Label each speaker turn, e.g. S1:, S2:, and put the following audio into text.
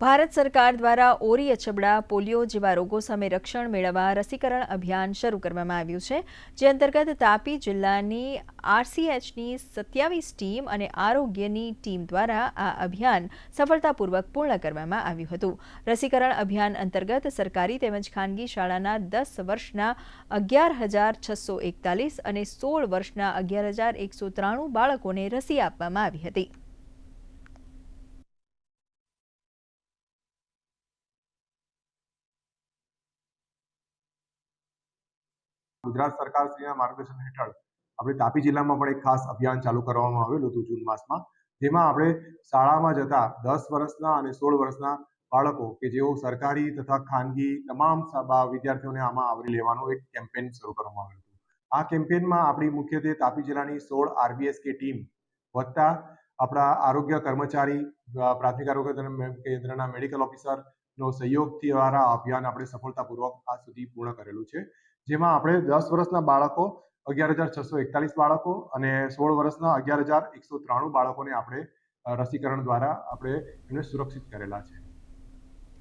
S1: ભારત સરકાર દ્વારા ઓરી અછબડા પોલિયો જેવા રોગો સામે રક્ષણ મેળવવા રસીકરણ અભિયાન શરૂ કરવામાં આવ્યું છે, જે અંતર્ગત તાપી જિલ્લાની આરસીએચની સત્યાવીસ ટીમ અને આરોગ્યની ટીમ દ્વારા આ અભિયાન સફળતાપૂર્વક પૂર્ણ કરવામાં આવ્યું હતું. રસીકરણ અભિયાન અંતર્ગત સરકારી તેમજ ખાનગી શાળાના દસ વર્ષના અગિયાર હજાર છસો એકતાલીસ અને સોળ વર્ષના અગિયાર હજાર એકસો ત્રાણું બાળકોને રસી આપવામાં આવી હતી.
S2: ગુજરાત સરકારશ્રીના માર્ગદર્શન હેઠળ આપણે તાપી જિલ્લામાં પણ એક ખાસ અભિયાન ચાલુ કરવામાં આવેલું હતું જૂન માસમાં. જેમાં આપણે શાળામાં જતા દસ વર્ષના અને સોળ વર્ષના બાળકો કે જેઓ સરકારી તથા ખાનગી તમામ વિદ્યાર્થીઓને આમાં આવરી લેવાનું એક કેમ્પેન શરૂ કરવામાં આવેલું હતું. આ કેમ્પેનમાં આપણી મુખ્યત્વે તાપી જિલ્લાની સોળ આરબીએસ કે ટીમ વત્તા આપણા આરોગ્ય કર્મચારી પ્રાથમિક આરોગ્ય કેન્દ્રના મેડિકલ ઓફિસરનો સહયોગથી દ્વારા આ અભિયાન આપણે સફળતાપૂર્વક આ સુધી પૂર્ણ કરેલું છે. જેમાં આપણે દસ વર્ષના બાળકો, અગિયાર હજાર છસો એકતાલીસ બાળકો અને સોળ વર્ષના અગિયાર હજાર એકસો ત્રાણું બાળકોને આપણે રસીકરણ દ્વારા આપણે એમને સુરક્ષિત કરેલા છે.